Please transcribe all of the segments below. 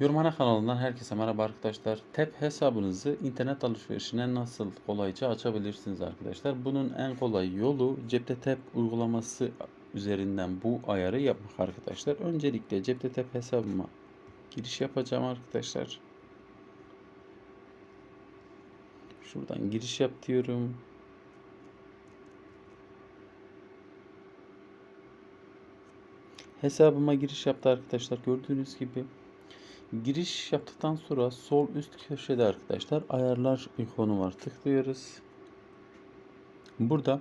Yorumhane kanalından herkese merhaba arkadaşlar. TEP hesabınızı internet alışverişine nasıl kolayca açabilirsiniz arkadaşlar. Bunun en kolay yolu cepte TEP uygulaması üzerinden bu ayarı yapmak arkadaşlar. Öncelikle cepte TEP hesabıma giriş yapacağım arkadaşlar. Şuradan giriş yap diyorum. Hesabıma giriş yaptı arkadaşlar. Gördüğünüz gibi Giriş yaptıktan sonra sol üst köşede arkadaşlar ayarlar ikonu var. Tıklıyoruz. Burada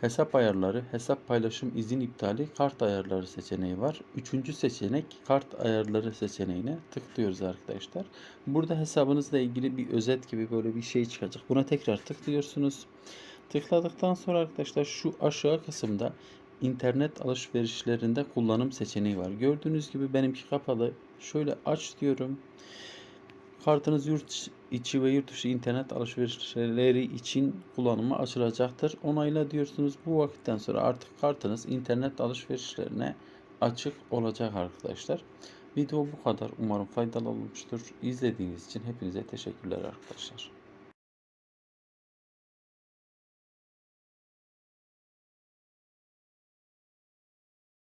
hesap ayarları, hesap paylaşım izin iptali, kart ayarları seçeneği var. Üçüncü seçenek kart ayarları seçeneğine tıklıyoruz arkadaşlar. Burada hesabınızla ilgili bir özet gibi böyle bir şey çıkacak. Buna tekrar tıklıyorsunuz. Tıkladıktan sonra arkadaşlar şu aşağı kısımda internet alışverişlerinde kullanım seçeneği var. Gördüğünüz gibi benimki kapalı. Şöyle aç diyorum. Kartınız yurt içi ve yurt dışı internet alışverişleri için kullanıma açılacaktır. Onayla diyorsunuz. Bu vakitten sonra artık kartınız internet alışverişlerine açık olacak arkadaşlar. Video bu kadar. Umarım faydalı olmuştur. İzlediğiniz için hepinize teşekkürler arkadaşlar.